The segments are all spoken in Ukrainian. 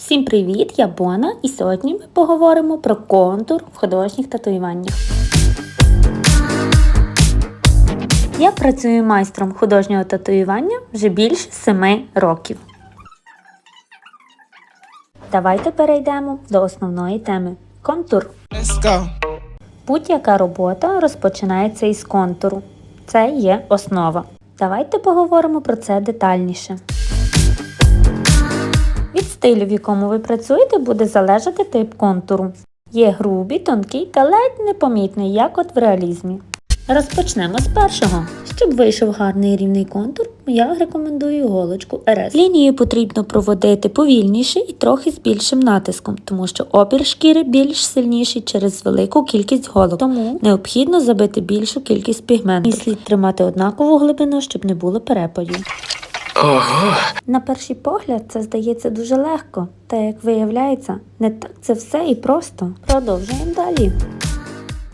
Всім привіт! Я Бона, і сьогодні ми поговоримо про контур в художніх татуюваннях. Я працюю майстром художнього татуювання вже більше 7 років. Давайте перейдемо до основної теми контур. Будь-яка робота розпочинається із контуру. Це є основа. Давайте поговоримо про це детальніше. Від стилю, в якому ви працюєте, буде залежати тип контуру. Є грубий, тонкий та ледь непомітний, як от в реалізмі. Розпочнемо з першого. Щоб вийшов гарний рівний контур, я рекомендую голочку RS. Лінію потрібно проводити повільніше і трохи з більшим натиском, тому що опір шкіри більш сильніший через велику кількість голок. Тому необхідно забити більшу кількість пігменту. І слід тримати однакову глибину, щоб не було перепадів. На перший погляд це здається дуже легко, та як виявляється, не так це все і просто. Продовжуємо далі.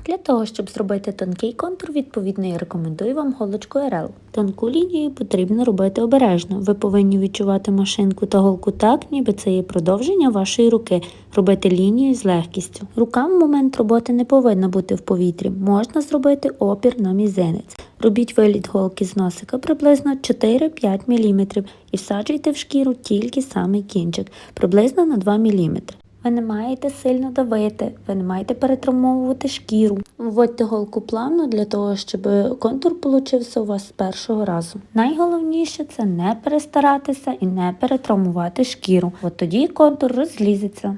Для того, щоб зробити тонкий контур, відповідно, я рекомендую вам голочку RL. Тонку лінію потрібно робити обережно. Ви повинні відчувати машинку та голку так, ніби це є продовження вашої руки. Робити лінію з легкістю. Рука в момент роботи не повинна бути в повітрі. Можна зробити опір на мізинець. Робіть виліт голки з носика приблизно 4-5 мм і всаджуйте в шкіру тільки самий кінчик, приблизно на 2 мм. Ви не маєте сильно давити, ви не маєте перетравмовувати шкіру. Вводьте голку плавно для того, щоб контур получився у вас з першого разу. Найголовніше це не перестаратися і не перетравмувати шкіру. От тоді контур розлізеться.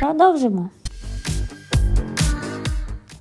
Продовжимо.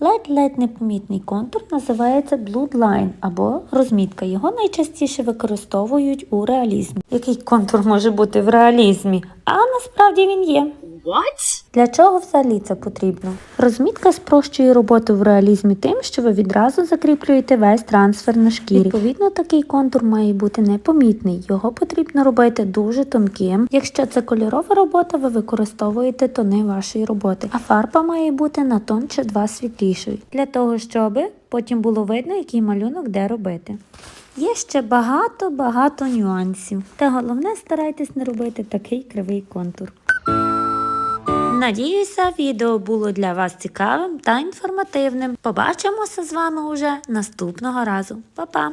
Ледь-ледь непомітний контур називається Blood або розмітка. Його найчастіше використовують у реалізмі. Який контур може бути в реалізмі? А насправді він є. What? Для чого взагалі це потрібно? Розмітка спрощує роботу в реалізмі тим, що ви відразу закріплюєте весь трансфер на шкірі. Відповідно, такий контур має бути непомітний. Його потрібно робити дуже тонким. Якщо це кольорова робота, ви використовуєте тони вашої роботи, а фарба має бути на тон чи два світлішою, для того, щоб потім було видно, який малюнок де робити. Є ще багато-багато нюансів. Та головне старайтесь не робити такий кривий контур. Надіюся, відео було для вас цікавим та інформативним. Побачимося з вами уже наступного разу. Па-па!